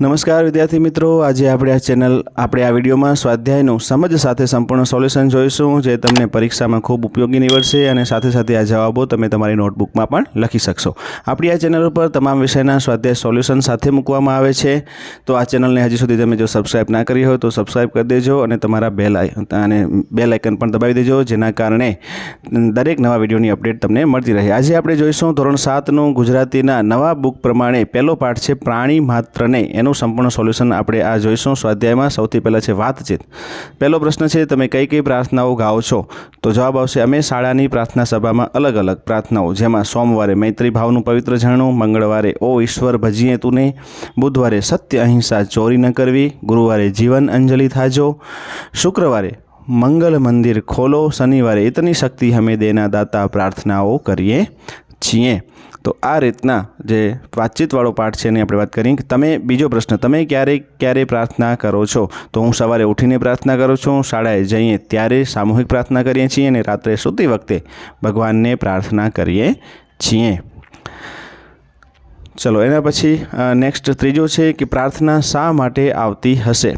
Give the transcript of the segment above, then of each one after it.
નમસ્કાર વિદ્યાર્થી મિત્રો, આજે આપણે આ ચેનલ, આપણે આ વિડીયોમાં સ્વાધ્યાયનું સમજ સાથે સંપૂર્ણ સોલ્યુશન જોઈશું, જે તમને પરીક્ષામાં ખૂબ ઉપયોગી નીવડશે અને સાથે સાથે આ જવાબો તમે તમારી નોટબુકમાં પણ લખી શકશો. આપણી આ ચેનલ ઉપર તમામ વિષયના સ્વાધ્યાય સોલ્યુશન સાથે મૂકવામાં આવે છે. તો આ ચેનલને હજી સુધી તમે જો સબસ્ક્રાઇબ ના કરી હોય તો સબસ્ક્રાઇબ કરી દેજો અને તમારા બેલ અને બેલ આઇકન પણ દબાવી દેજો, જેના કારણે દરેક નવા વિડીયોની અપડેટ તમને મળતી રહે. આજે આપણે જોઈશું ધોરણ સાતનું ગુજરાતીના નવા બુક પ્રમાણે પહેલો પાઠ છે, પ્રાણી માત્રને એનું સંપૂર્ણ સોલ્યુશન આપણે આ જોઈશું. સ્વાધ્યાયમાં સૌથી પહેલાં છે વાતચીત. પહેલો પ્રશ્ન છે, તમે કઈ કઈ પ્રાર્થનાઓ ગાઓ છો? તો જવાબ આવશે, અમે શાળાની પ્રાર્થના સભામાં અલગ અલગ પ્રાર્થનાઓ, જેમાં સોમવારે મૈત્રી ભાવનું પવિત્ર ઝરણું, મંગળવારે, ઓ ઈશ્વર, ભજીએ તુને બુધવારે, સત્ય અહિંસા ચોરી ન કરવી. ગુરુવારે, જીવન અંજલિ થાજો. શુક્રવારે, મંગલ મંદિર ખોલો. શનિવારે, ઇતની શક્તિ હમે દેના દાતા પ્રાર્થનાઓ કરીએ. છીએ. તો આ રીતના જે વાતચીતવાળો પાઠ છે એની આપણે વાત કરીએ કે તમે, બીજો પ્રશ્ન, તમે ક્યારે ક્યારે પ્રાર્થના કરો છો? તો હું સવારે ઉઠીને પ્રાર્થના કરું છું, શાળાએ જઈએ ત્યારે સામૂહિક પ્રાર્થના કરીએ છીએ અને રાત્રે સૂતી વખતે ભગવાનને પ્રાર્થના કરીએ છીએ. ચલો, એના પછી નેક્સ્ટ ત્રીજો છે કે પ્રાર્થના શા માટે આવતી હશે?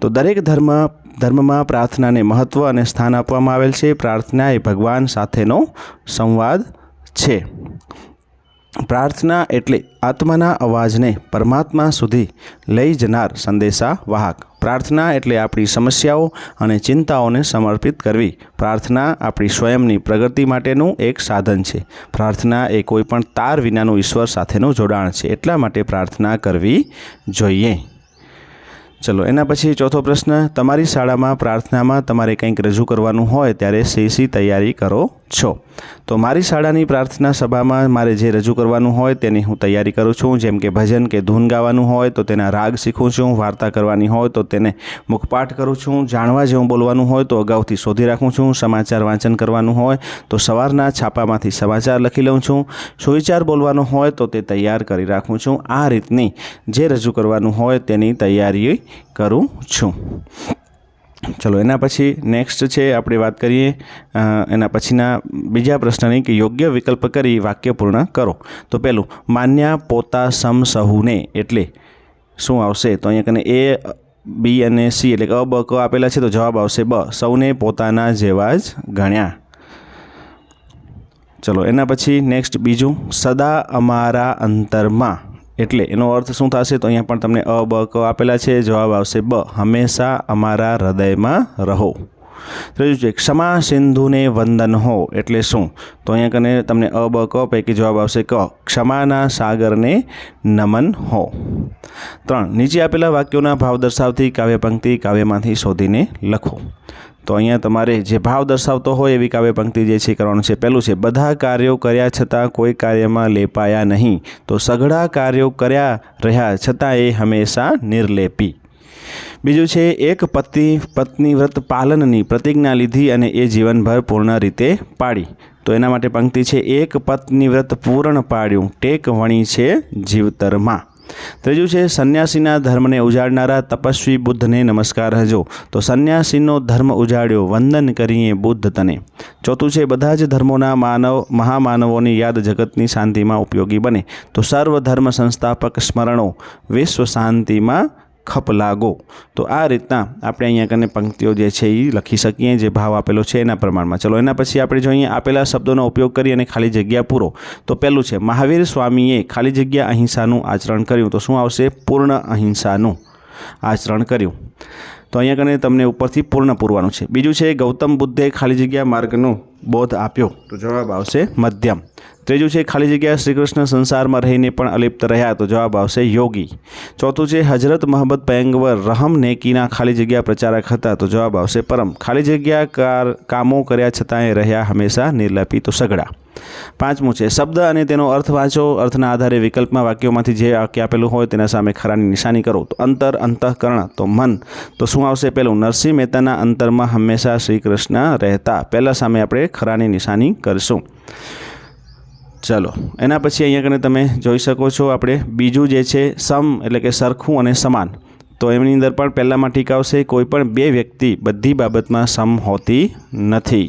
તો દરેક ધર્મ, ધર્મમાં પ્રાર્થનાને મહત્ત્વ અને સ્થાન આપવામાં આવેલ છે. પ્રાર્થના એ ભગવાન સાથેનો સંવાદ છે. પ્રાર્થના એટલે આત્માના અવાજને પરમાત્મા સુધી લઈ જનાર સંદેશા વાહક પ્રાર્થના એટલે આપણી સમસ્યાઓ અને ચિંતાઓને સમર્પિત કરવી. પ્રાર્થના આપણી સ્વયંની પ્રગતિ માટેનું એક સાધન છે. પ્રાર્થના એ કોઈપણ તાર વિનાનું ઈશ્વર સાથેનું જોડાણ છે. એટલા માટે પ્રાર્થના કરવી જોઈએ. ચલો, એના પછી ચોથો પ્રશ્ન, તમારી શાળામાં પ્રાર્થનામાં તમારે કંઈક રજૂ કરવાનું હોય ત્યારે શી શી તૈયારી કરો છો. તો મારી શાળાની પ્રાર્થના સભામાં મારે જે રજૂ કરવાનું હોય તેની હું તૈયારી કરું છું. જેમ કે ભજન કે ધૂન ગાવાનું હોય તો તેના રાગ શીખું છું. વાર્તા કરવાની હોય તો તેને મુખપાઠ કરું છું. જાણવા જેવું બોલવાનું હોય તો અગાઉથી શોધી રાખું છું. સમાચાર વાંચન કરવાનું હોય તો સવારના છાપામાંથી સમાચાર લખી લઉં છું. સુવિચાર બોલવાનો હોય તો તે તૈયાર કરી રાખું છું. આ રીતની જે રજૂ કરવાનું હોય તેની તૈયારી કરું છું. ચલો, એના પછી નેક્સ્ટ છે, આપણે વાત કરીએ એના પછીના બીજા પ્રશ્નની કે યોગ્ય વિકલ્પ કરી વાક્ય પૂર્ણ કરો. તો પહેલું માન્યા પોતા સમ સહુને એટલે શું આવશે? તો અહીંયા કને એ, બી અને સી એટલે કે અ, બ, ક આપેલા છે, તો જવાબ આવશે બ, સૌને પોતાના જેવા જ ગણ્યા ચલો, એના પછી નેક્સ્ટ બીજું, સદા અમારા અંતરમાં એટલે એનો અર્થ શું થશે? તો અહીંયા પણ તમને અ, બ, ક આપેલા છે. જવાબ આવશે બ. હંમેશા અમારા હૃદયમાં રહો. ત્રીજું છે, ક્ષમા સિંધુને વંદન હો. એટલે શું? તો અહીંયા કને તમને અ, બ, ક પૈકી જવાબ આવશે ક. ક્ષમાના સાગરને નમન હો. ત્રણ, નીચે આપેલા વાક્યોના ભાવ દર્શાવતી કાવ્ય પંક્તિ કાવ્યમાંથી શોધીને લખો. તો અહીંયા તમારે જે ભાવ દર્શાવતો હોય એવી કાવ્ય પંક્તિ જે છે કરવાનું છે. પહેલું છે, બધા કાર્યો કર્યા છતાં કોઈ કાર્યમાં લેપાયા નહીં. તો સઘળા કાર્યો કર્યા રહ્યા છતાં એ હંમેશા નિર્લેપી. બીજું છે, એક પતિ પત્ની વ્રત પાલનની પ્રતિજ્ઞા લીધી અને એ જીવનભર પૂર્ણ રીતે પાડી તો એના માટે પંક્તિ છે, એક પત્ની વ્રત પૂર્ણ પાડ્યું ટેક વણી છે જીવતરમાં. ત્રીજું છે, સંન્યાસીના ધર્મને ઉજાડનારા તપસ્વી બુદ્ધને નમસ્કાર હજો. તો સંન્યાસીનો ધર્મ ઉજાડ્યો, વંદન કરીએ બુદ્ધ તને. ચોથું છે, બધા જ ધર્મોના માનવ, મહામાનવોની યાદ જગતની શાંતિમાં ઉપયોગી બને. તો સર્વ ધર્મ સંસ્થાપક સ્મરણો, વિશ્વ શાંતિમાં ખપ લાગો. તો આ રીતના આપણે અહીંયા કને પંક્તિઓ જે છે એ લખી શકીએ, જે ભાવ આપેલો છે એના પ્રમાણમાં. ચલો, એના પછી આપણે જો અહીંયા આપેલા શબ્દોનો ઉપયોગ કરી અને ખાલી જગ્યા પૂરો. તો પહેલું છે, મહાવીર સ્વામીએ ખાલી જગ્યા અહિંસાનું આચરણ કર્યું. તો શું આવશે? પૂર્ણ અહિંસાનું આચરણ કર્યું. તો અહીંયા કને તમને ઉપરથી પૂર્ણ પૂરવાનું છે. બીજું છે, ગૌતમ બુદ્ધે ખાલી જગ્યા માર્ગનો બોધ આપ્યો. તો જવાબ આવશે મધ્યમ. ત્રીજું છે, ખાલી જગ્યા શ્રી કૃષ્ણ સંસારમાં રહીને પણ અલિપ્ત રહ્યા. તો જવાબ આવશે યોગી. ચોથું છે હજરત મહમ્મદ પયંગવર રહમ નેકીના ખાલી જગ્યા પ્રચારક હતા. તો જવાબ આવશે પરમ. ખાલી જગ્યા કાર કામો કર્યા છતાંય રહ્યા હંમેશા નિર્લપી તો સગડા. પાંચમું છે, શબ્દ અને તેનો અર્થ વાંચો. અર્થના આધારે વિકલ્પમાં વાક્યોમાંથી જે વાક્ય આપેલું હોય તેના સામે ખરાની નિશાની કરો. તો અંતર, અંતઃકરણ, તો મન. તો શું આવશે પહેલું નરસિંહ મહેતાના અંતરમાં હંમેશા શ્રી કૃષ્ણ રહેતા. પહેલાં સામે આપણે ખરાની નિશાની કરીશું. ચલો, એના પછી અહીંયા કને તમે જોઈ શકો છો આપણે બીજું જે છે, સમ એટલે કે સરખું અને સમાન. તો એમની અંદર પણ પહેલાંમાં ઠીક આવશે, કોઈ પણ બે વ્યક્તિ બધી બાબતમાં સમ હોતી નથી.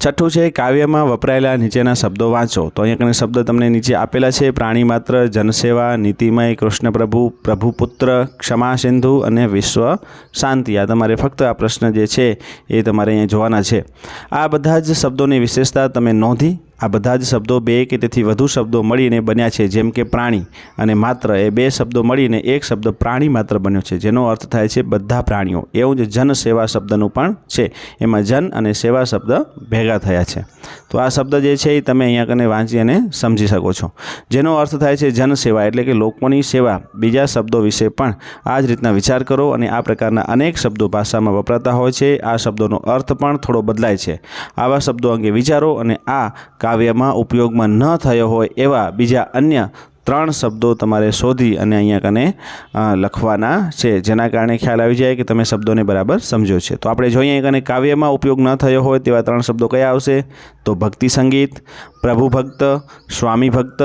છઠ્ઠું છે, કાવ્યમાં વપરાયેલા નીચેના શબ્દો વાંચો. તો અહીંયા કને શબ્દ તમને નીચે આપેલા છે, પ્રાણી માત્ર, જનસેવા, નીતિમય કૃષ્ણ પ્રભુ પ્રભુપુત્ર, ક્ષમા સિંધુ અને વિશ્વ શાંતિ. આ તમારે ફક્ત આ પ્રશ્ન જે છે એ તમારે અહીંયા જોવાના છે. આ બધા જ શબ્દોની વિશેષતા તમે નોંધી આ બધા જ શબ્દો બે કે તેથી વધુ શબ્દો મળીને બન્યા છે, જેમ કે પ્રાણી અને માત્ર. એ બે શબ્દો મળીને એક શબ્દ પ્રાણી માત્ર બન્યો છે, જેનો અર્થ થાય છે બધા પ્રાણીઓ. એવું જ જન સેવા શબ્દનું પણ છે. એમાં જન અને સેવા શબ્દ ભેગા થયા છે. તો આ શબ્દ જે છે એ તમે અહીંયા કને વાંચી અને સમજી શકો છો. જેનો અર્થ થાય છે જન સેવા એટલે કે લોકોની સેવા. બીજા શબ્દો વિશે પણ આ જ રીતના વિચાર કરો અને આ પ્રકારના અનેક શબ્દો ભાષામાં વપરાતા હોય છે. આ શબ્દોનો અર્થ પણ થોડો બદલાય છે. આવા શબ્દો અંગે વિચારો અને આ કાવ્યમાં ઉપયોગમાં ન થયો હોય એવા બીજા અન્ય ત્રણ શબ્દો તમારે શોધી અને અહીંયા કને લખવાના છે. જેના કારણે ખ્યાલ આવી જાય કે તમે શબ્દોને બરાબર સમજો છે. તો આપણે જોઈએ કને કાવ્યમાં ઉપયોગ ન થયો હોય તેવા ત્રણ શબ્દો કયા આવશે? તો ભક્તિ સંગીત પ્રભુ ભક્ત સ્વામી ભક્ત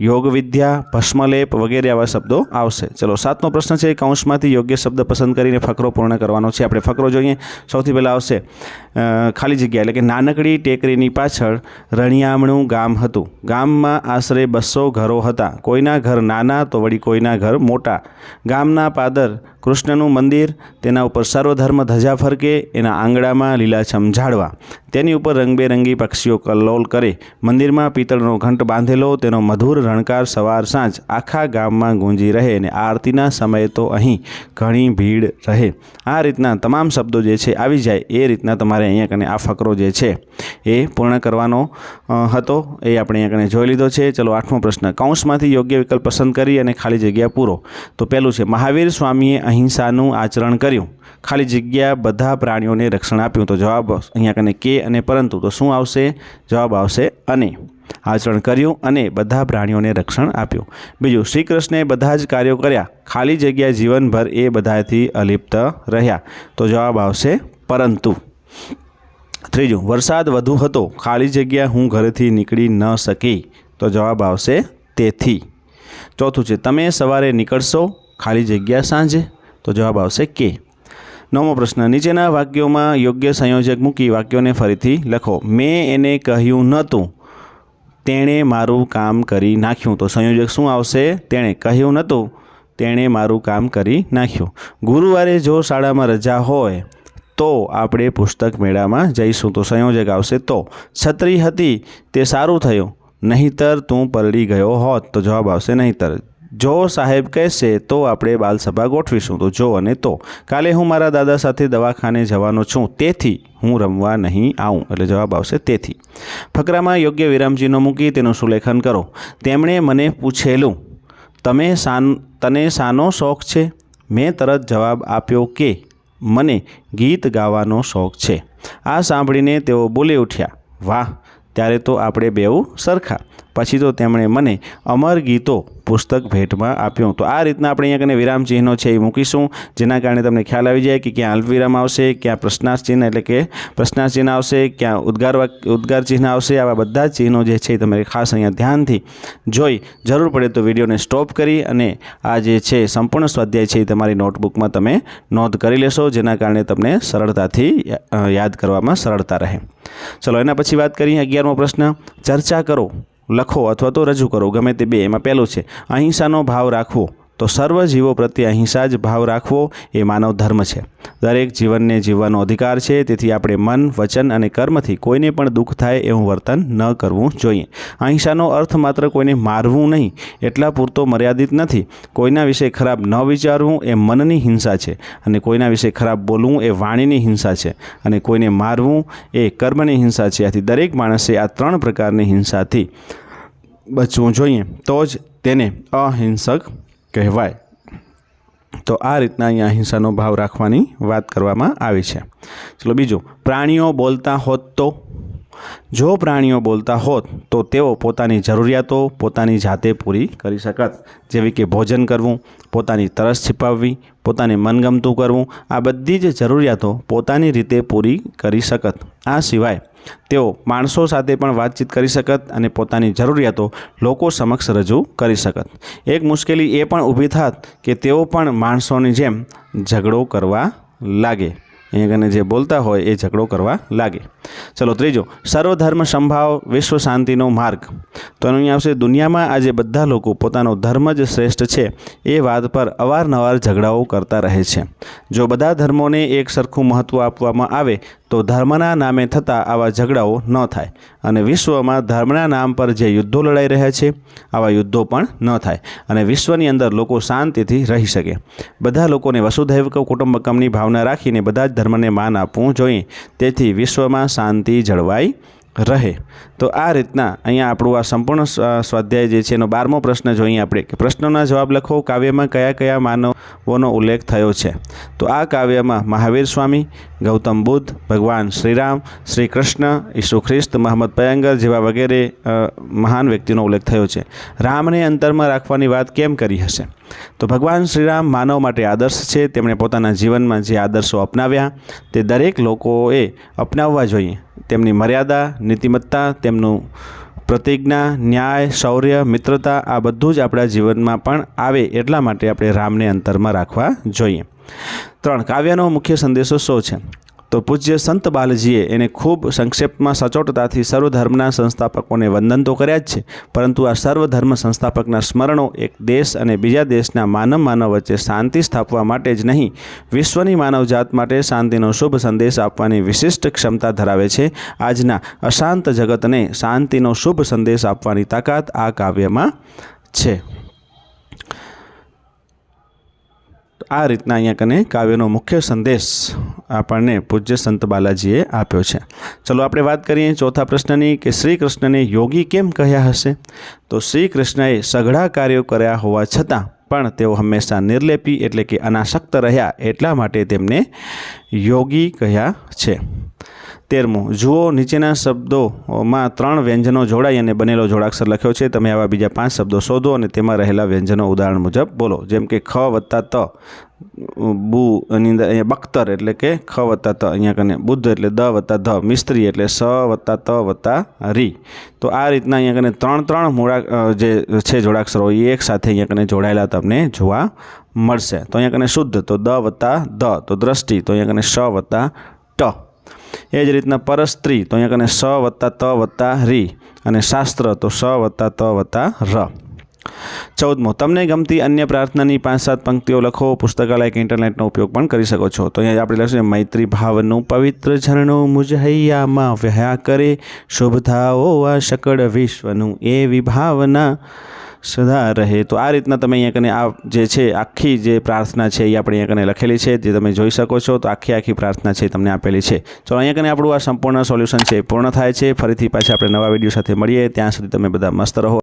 યોગ વિદ્યા ભસ્મલેપ વગેરે આવા શબ્દો આવશે. ચલો, સાતમો પ્રશ્ન છે કૌંસમાંથી યોગ્ય શબ્દ પસંદ કરીને ફકરો પૂર્ણ કરવાનો છે. આપણે ફકરો જોઈએ. સૌથી પહેલાં આવશે ખાલી જગ્યા એટલે કે નાનકડી ટેકરીની પાછળ રણિયામણું ગામ હતું. ગામમાં આશરે બસો ઘરો હતા. કોઈના ઘર નાના તો વળી કોઈના ઘર મોટા. ગામના પાદર કૃષ્ણનું મંદિર, તેના ઉપર સર્વધર્મ ધજા ફરકે, એના આંગણામાં લીલાછમ ઝાડવા. તેની ઉપર રંગબેરંગી પક્ષીઓ કલ્લોલ કરે. મંદિરમાં પિત્તળનો ઘંટ બાંધેલો, તેનો મધુર રણકાર સવાર સાંજ આખા ગામમાં ગુંજી રહે અને આરતીના સમયે તો અહીં ઘણી ભીડ રહે. આ રીતના તમામ શબ્દો જે છે આવી જાય, એ રીતના તમારે અહીંયા કને આ ફકરો જે છે, એ પૂર્ણ કરવાનો હતો. એ આપણે અહીંયા કને જોઈ લીધો છે. ચલો આઠમો પ્રશ્ન. કૌંસમાંથી યોગ્ય વિકલ્પ પસંદ કરી અને ખાલી જગ્યા પૂરો. તો પહેલું છે, મહાવીર સ્વામીએ અહિંસાનું આચરણ કર્યું. ખાલી જગ્યા બધા પ્રાણીઓને રક્ષણ આપ્યું. તો જવાબ અહીંયા કને કે અને પરંતુ. તો શું આવશે? જવાબ આવશે અને. આચરણ કર્યું અને બધા પ્રાણીઓને રક્ષણ આપ્યું. બીજું શ્રી કૃષ્ણે બધા જ કાર્યો કર્યા. ખાલી જગ્યા જીવનભર એ બધાથી અલિપ્ત રહ્યા. તો જવાબ આવશે પરંતુ. ત્રીજું, વરસાદ વધુ હતો. ખાલી જગ્યા હું ઘરેથી નીકળી ન શકી. તો જવાબ આવશે તેથી. ચોથું છે, તમે સવારે નીકળશો. ખાલી જગ્યા સાંજે. તો જવાબ આવશે કે. નવમો પ્રશ્ન, નીચેના વાક્યોમાં યોગ્ય સંયોજક મૂકી વાક્યોને ફરીથી લખો. મેં એને કહ્યું નહોતું. તેણે મારું કામ કરી નાખ્યું. તો સંયોજક શું આવશે? તેણે કહ્યું નહોતું. તેણે મારું કામ કરી નાખ્યું. ગુરુવારે જો શાળામાં રજા હોય, તો આપણે પુસ્તક મેળામાં જઈશું. તો સંયોજક આવશે તો. છત્રી હતી, તે સારું થયું. નહીતર તું પલળી ગયો હોત. તો જવાબ આવશે નહીતર. જો સાહેબ કહેશે, તો આપણે બાલસભા ગોઠવીશું. તો જો અને તો. કાલે હું મારા દાદા સાથે દવાખાને જવાનો છું, તેથી હું રમવા નહીં આવું. એટલે જવાબ આવશે તેથી. ફકરામાં યોગ્ય વિરામચિહ્નો મૂકી તેનું સુલેખન કરો. તેમણે મને પૂછેલું, તમે સાન, તને શાનો શોખ છે? મેં તરત જવાબ આપ્યો કે, મને ગીત ગાવાનો શોખ છે. આ સાંભળીને તેઓ બોલી ઉઠ્યા, વાહ, ત્યારે તો આપણે બેઉ સરખા. પછી તો તેમણે મને અમર ગીતો પુસ્તક ભેટમાં આપ્યું. તો આ રીતના આપણે અહીંયા કને વિરામ ચિહ્નો છે એ મૂકીશું, જેના કારણે તમને ખ્યાલ આવી જાય કે ક્યાં અલ્પવિરામ આવશે, ક્યાં પ્રશ્નાર્થ ચિહ્ન એટલે કે પ્રશ્નાર્થ ચિહ્ન આવશે, ક્યાં ઉદ્ગાર ઉદ્ગાર ચિહ્ન આવશે, આવા બધા ચિહ્નો જે છે તમારે ખાસ અહીંયા ધ્યાનથી જોઈ. જરૂર પડે તો વિડીયોને સ્ટોપ કરી અને આ જે છે સંપૂર્ણ સ્વાધ્યાય છે એ તમારી નોટબુકમાં તમે નોંધ કરી લેશો, જેના કારણે તમને સરળતાથી યાદ કરવામાં સરળતા રહે. ચલો એના પછી વાત કરીએ અગિયારમો પ્રશ્ન. ચર્ચા કરો. લખો અથવા તો રજૂ કરો ગમે તે બે એમાં પહેલું છે અહિંસાનો ભાવ રાખવો. તો સર્વ જીવો પ્રત્યે અહિંસા જ ભાવ રાખવો એ માનવ ધર્મ છે. દરેક જીવનને જીવવાનો અધિકાર છે, તેથી આપણે મન, વચન અને કર્મથી કોઈને પણ દુઃખ થાય એવું વર્તન ન કરવું જોઈએ. અહિંસાનો અર્થ માત્ર કોઈને મારવું નહીં, એટલા પૂરતો મર્યાદિત નથી. કોઈના વિશે ખરાબ ન વિચારવું એ મનની હિંસા છે અને કોઈના વિશે ખરાબ બોલવું એ વાણીની હિંસા છે. અને કોઈને મારવું એ કર્મની હિંસા છે. આથી દરેક માણસે આ ત્રણ પ્રકારની હિંસાથી બચવું જોઈએ. તો જ તેને અહિંસક કહેવાય. તો આ રીતના અહીંયા અહિંસાનો ભાવ રાખવાની વાત કરવામાં આવી છે. ચલો બીજું, પ્રાણીઓ બોલતા હોત તો? જો પ્રાણીઓ બોલતા હોત, તો તેઓ પોતાની જરૂરિયાતો પોતાની જાતે પૂરી કરી શકત. જેવી કે ભોજન કરવું, પોતાની તરસ છિપાવવી, પોતાને મનગમતું કરવું, આ બધી જ જરૂરિયાતો પોતાની રીતે પૂરી કરી શકત. આ સિવાય તેઓ માણસો સાથે પણ વાતચીત કરી શકત અને પોતાની જરૂરિયાતો લોકો સમક્ષ રજૂ કરી શકત. એક મુશ્કેલી એ પણ ઊભી થાત કે તેઓ પણ માણસોની જેમ ઝઘડો કરવા લાગે. અહીંયા કને જે બોલતા હોય એ ઝઘડો કરવા લાગે. ચલો ત્રીજો સર્વધર્મ સંભાવ વિશ્વ શાંતિનો માર્ગ. તો એનું અહીંયા આવશે, દુનિયામાં આજે બધા લોકો પોતાનો ધર્મ જ શ્રેષ્ઠ છે એ વાત પર અવારનવાર ઝઘડાઓ કરતા રહે છે. જો બધા ધર્મોને એક સરખું મહત્ત્વ આપવામાં આવે તો ધર્મના નામે થતા આવા ઝઘડાઓ ન થાય અને વિશ્વમાં ધર્મના નામ પર જે યુદ્ધો લડાઈ રહ્યા છે, આવા યુદ્ધો પણ ન થાય અને વિશ્વની અંદર લોકો શાંતિથી રહી શકે. બધા લોકોને વસુધૈવ કુટુંબકમની ભાવના રાખીને બધા જ ધર્મને માન આપવું જોઈએ. તેથી વિશ્વમાં શાંતિ જળવાઈ રહે. તો આ રીતના અહીંયા આપણું આ સંપૂર્ણ સ્વાધ્યાય જે છે એનો બારમો પ્રશ્ન જોઈએ આપણે કે પ્રશ્નોના જવાબ લખો. કાવ્યમાં કયા કયા માનવોનો ઉલ્લેખ થયો છે? તો આ કાવ્યમાં મહાવીર સ્વામી, ગૌતમ બુદ્ધ, ભગવાન શ્રીરામ, શ્રી કૃષ્ણ, ઈસુ ખ્રિસ્ત, મહંમદ પયંગર જેવા વગેરે મહાન વ્યક્તિનો ઉલ્લેખ થયો છે. રામને અંતરમાં રાખવાની વાત કેમ કરી હશે? તો ભગવાન શ્રીરામ માનવ માટે આદર્શ છે. તેમણે પોતાના જીવનમાં જે આદર્શો અપનાવ્યા તે દરેક લોકોએ અપનાવવા જોઈએ. તેમની મર્યાદા, નીતિમત્તા, તેમનું પ્રતિજ્ઞા, ન્યાય, શૌર્ય, મિત્રતા આ બધું જ આપણા જીવનમાં પણ આવે એટલા માટે આપણે રામને અંતરમાં રાખવા જોઈએ. ત્રણ, કાવ્યનો મુખ્ય સંદેશો શું છે? તો પૂજ્ય સંત બાલજીએ એને ખૂબ સંક્ષેપમાં સચોટતાથી સર્વધર્મના સંસ્થાપકોને વંદન તો કર્યા જ છે, પરંતુ આ સર્વધર્મ સંસ્થાપકના સ્મરણો એક દેશ અને બીજા દેશના માનવ માનવ વચ્ચે શાંતિ સ્થાપવા માટે જ નહીં, વિશ્વની માનવજાત માટે શાંતિનો શુભ સંદેશ આપવાની વિશિષ્ટ ક્ષમતા ધરાવે છે. આજના અશાંત જગતને શાંતિનો શુભ સંદેશ આપવાની તાકાત આ કાવ્યમાં છે. આ રીતના અહીંયા કને કાવ્યનો મુખ્ય સંદેશ આપણને પૂજ્ય સંત બાલાજીએ આપ્યો છે. ચલો આપણે વાત કરીએ ચોથા પ્રશ્નની કે શ્રી કૃષ્ણને યોગી કેમ કહ્યા હશે? તો શ્રી કૃષ્ણએ સઘળા કાર્યો કર્યા હોવા છતાં પણ તેઓ હંમેશા નિર્લેપી એટલે કે અનાસક્ત રહ્યા એટલા માટે તેમને યોગી કહ્યા છે. તેરમું. જુઓ, નીચેના શબ્દોમાં ત્રણ વ્યંજનો જોડાઈ અને બનેલો જોડાક્ષર લખ્યો છે. તમે આવા બીજા પાંચ શબ્દો શોધો અને તેમાં રહેલા વ્યંજનો ઉદાહરણ મુજબ બોલો. જેમ કે, ખ વત્તા ત, બુ, એની અંદર અહીંયા બખ્તર એટલે કે ખ વત્તા ત, અહીંયા કને બુદ્ધ એટલે દ વત્તા ધ, મિસ્ત્રી એટલે સ વત્તા ત વત્તા રી. તો આ રીતના અહીંયા કને ત્રણ ત્રણ મૂળા જે છે જોડાક્ષરો, એ એક સાથે અહીંયા કને જોડાયેલા તમને જોવા મળશે. તો અહીંયા કને શુદ્ધ, તો દ વત્તા દ તો દ્રષ્ટિ, તો અહીંયા કને શ વત્તા એ જ રીતના પરસ્ત્રી, તો અહીંયા કને સ વત્તા ત વત્તા રી અને શાસ્ત્ર, તો સ વત્તા ત વત્તા ર. ચૌદમો, તમને ગમતી અન્ય પ્રાર્થનાની પાંચ સાત પંક્તિઓ લખો, પુસ્તકાલય કે ઇન્ટરનેટનો ઉપયોગ પણ કરી શકો છો. તો અહીંયા આપણે લખશું, મૈત્રી ભાવનું પવિત્ર ઝરણું મુજહૈયામાં વહ્યા કરે શુભધાઓ આ શકળ વિશ્વનું એ વિભાવના સદા રહે. તો આ રીતના તમે અહીંયા કને આ જે છે, આખી જે પ્રાર્થના છે એ આપણે અહીંયા કને લખેલી છે, જે તમે જોઈ શકો છો, તો આખી આખી પ્રાર્થના છે તમને આપેલી છે. ચલો, અહીંયા કને આપણું આ સંપૂર્ણ સોલ્યુશન છે પૂર્ણ થાય છે. ફરીથી પાછા આપણે નવા વીડિયો સાથે મળીએ. ત્યાં સુધી તમે બધા મસ્ત રહો.